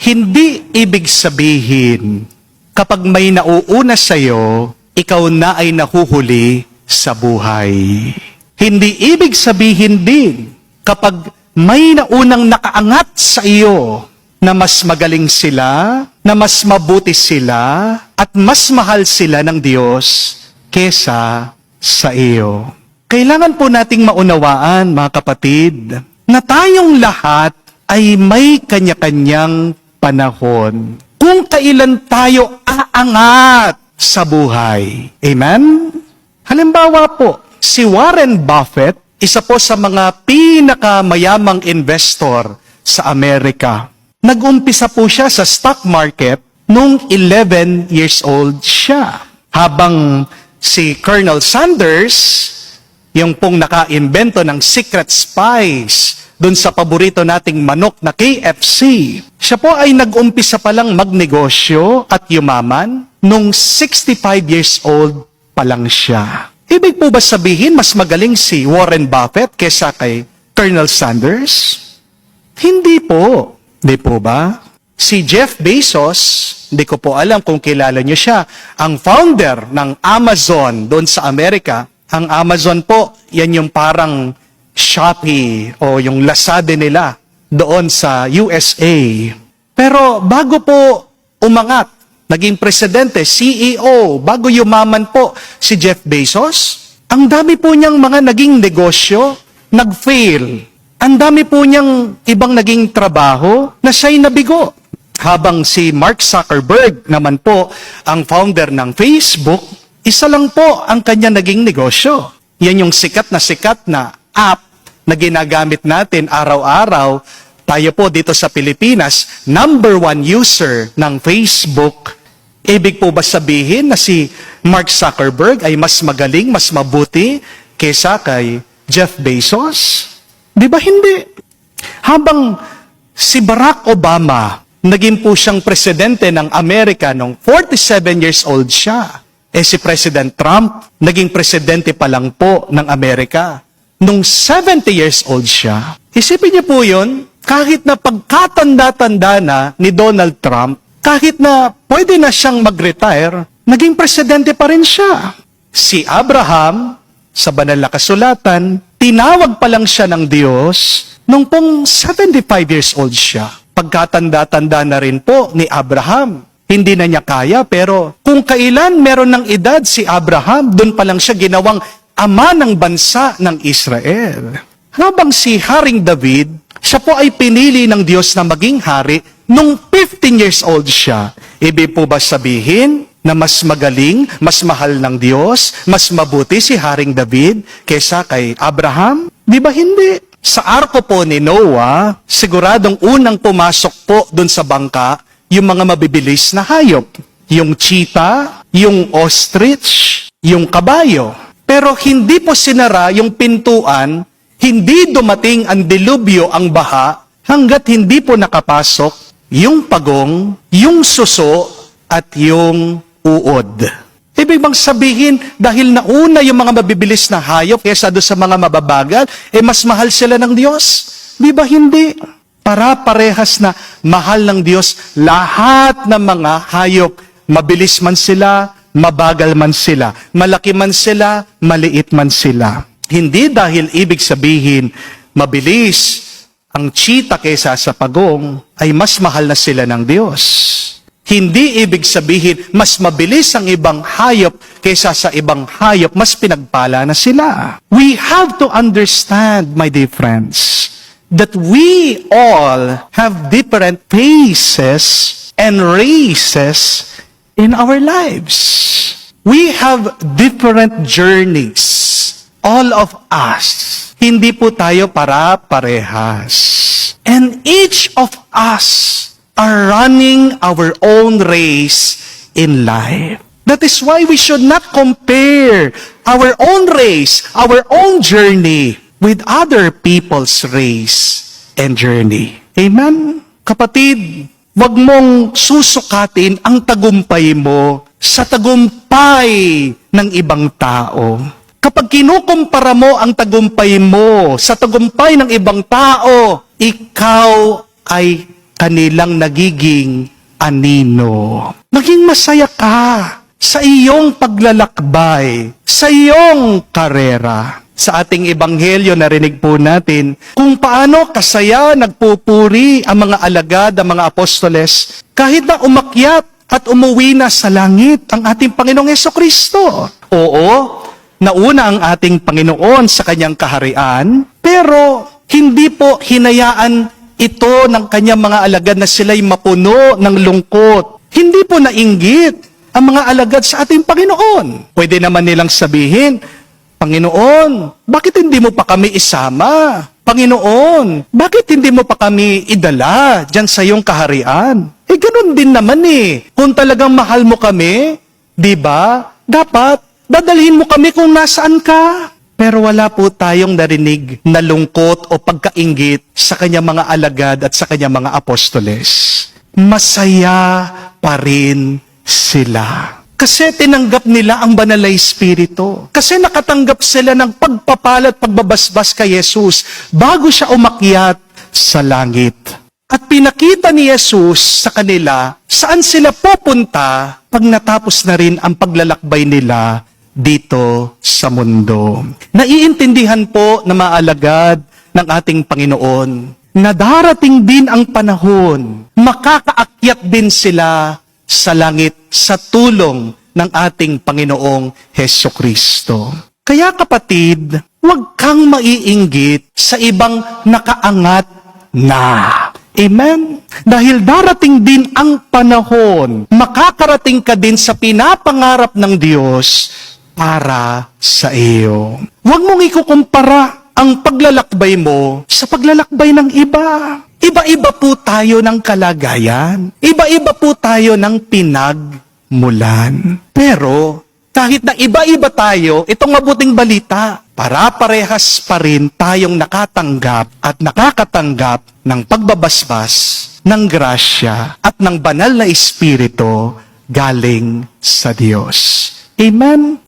Hindi ibig sabihin, kapag may nauuna sa'yo, ikaw na ay nahuhuli sa buhay. Hindi ibig sabihin din, kapag may naunang nakaangat sa iyo, na mas magaling sila, na mas mabuti sila, at mas mahal sila ng Diyos kesa sa iyo. Kailangan po nating maunawaan, mga kapatid, na tayong lahat ay may kanya-kanyang panahon kung kailan tayo aangat sa buhay. Amen? Halimbawa po, si Warren Buffett, isa po sa mga pinakamayamang investor sa Amerika. Nag-umpisa po siya sa stock market nung 11 years old siya. Habang si Colonel Sanders, yung pong naka-invento ng secret spice dun sa paborito nating manok na KFC. Siya po ay nag-umpisa pa lang magnegosyo at yumaman nung 65 years old pa lang siya. Ibig po ba sabihin mas magaling si Warren Buffett kesa kay Colonel Sanders? Hindi po. Di po ba? Si Jeff Bezos, hindi ko po alam kung kilala niyo siya, ang founder ng Amazon doon sa Amerika. Ang Amazon po, yan yung parang Shopee o yung Lazada nila doon sa USA. Pero bago po umangat, naging presidente, CEO, bago yumaman po si Jeff Bezos, ang dami po niyang mga naging negosyo, nag-fail. Ang dami po niyang ibang naging trabaho na siya'y nabigo. Habang si Mark Zuckerberg naman po ang founder ng Facebook, isa lang po ang kanya naging negosyo. Yan yung sikat na sikat na app na ginagamit natin araw-araw. Tayo po dito sa Pilipinas, number one user ng Facebook. Ibig po ba sabihin na si Mark Zuckerberg ay mas magaling, mas mabuti kesa kay Jeff Bezos? Di ba hindi? Habang si Barack Obama, naging po siyang presidente ng Amerika nung 47 years old siya. Eh si President Trump, naging presidente pa lang po ng Amerika. Nung 70 years old siya, isipin niyo po yun, kahit na pagkatanda-tanda na ni Donald Trump, kahit na pwede na siyang mag-retire, naging presidente pa rin siya. Si Abraham, sa banal na kasulatan, tinawag pa lang siya ng Diyos nung pong 75 years old siya. Pagkatanda-tanda na rin po ni Abraham. Hindi na niya kaya, pero kung kailan meron ng edad si Abraham, doon pa lang siya ginawang ama ng bansa ng Israel. Habang si Haring David, siya po ay pinili ng Diyos na maging hari nung 15 years old siya. Ibig po ba sabihin na mas magaling, mas mahal ng Diyos, mas mabuti si Haring David kaysa kay Abraham? Di ba hindi? Sa arko po ni Noah, siguradong unang pumasok po dun sa bangka yung mga mabibilis na hayop. Yung cheetah, yung ostrich, yung kabayo. Pero hindi po sinara yung pintuan, hindi dumating ang dilubyo, ang baha, hanggat hindi po nakapasok yung pagong, yung suso, at yung uod. Ibig bang sabihin, dahil nauna yung mga mabibilis na hayop kaysa doon sa mga mababagal, eh mas mahal sila ng Diyos? Di ba hindi? Para parehas na mahal ng Diyos lahat ng mga hayop. Mabilis man sila, mabagal man sila, malaki man sila, maliit man sila. Hindi dahil ibig sabihin, mabilis ang cheetah kaysa sa pagong, ay mas mahal na sila ng Diyos. Hindi ibig sabihin, mas mabilis ang ibang hayop kaysa sa ibang hayop, mas pinagpala na sila. We have to understand, my dear friends, that we all have different paces and races in our lives. We have different journeys. All of us. Hindi po tayo para-parehas. And each of us are running our own race in life. That is why we should not compare our own race, our own journey with other people's race and journey. Amen? Kapatid, wag mong susukatin ang tagumpay mo sa tagumpay ng ibang tao. Kapag kinukumpara mo ang tagumpay mo sa tagumpay ng ibang tao, ikaw ay kanilang nagiging anino. Maging masaya ka sa iyong paglalakbay, sa iyong karera. Sa ating ebanghelyo, narinig po natin kung paano kasaya nagpupuri ang mga alagad, ang mga apostoles, kahit na umakyat at umuwi na sa langit ang ating Panginoong Yeso Kristo. Oo, nauna ang ating Panginoon sa kanyang kaharian, pero hindi po hinayaan ito ng kanyang mga alagad na sila'y mapuno ng lungkot. Hindi po nainggit ang mga alagad sa ating Panginoon. Pwede naman nilang sabihin, Panginoon, bakit hindi mo pa kami isama? Panginoon, bakit hindi mo pa kami idala dyan sa iyong kaharian? Eh, ganun din naman eh. Kung talagang mahal mo kami, di ba? Dapat, dadalhin mo kami kung nasaan ka. Pero wala po tayong narinig na lungkot o pagkaingit sa kanyang mga alagad at sa kanyang mga apostoles. Masaya pa rin sila. Kasi tinanggap nila ang banal na Espiritu. Kasi nakatanggap sila ng pagpapalat, pagbabasbas kay Jesus bago siya umakyat sa langit. At pinakita ni Jesus sa kanila saan sila pupunta pag natapos na rin ang paglalakbay nila dito sa mundo. Naiintindihan po na maalagad ng ating Panginoon na darating din ang panahon, makakaakyat din sila sa langit sa tulong ng ating Panginoong Heso Kristo. Kaya kapatid, huwag kang maiinggit sa ibang nakaangat na. Amen? Dahil darating din ang panahon, makakarating ka din sa pinapangarap ng Diyos para sa iyo. Huwag mong ikukumpara ang paglalakbay mo sa paglalakbay ng iba. Iba-iba po tayo ng kalagayan. Iba-iba po tayo ng pinagmulan. Pero kahit na iba-iba tayo, itong mabuting balita, para parehas pa rin tayong nakatanggap at nakakatanggap ng pagbabasbas ng grasya at ng banal na espiritu galing sa Diyos. Amen?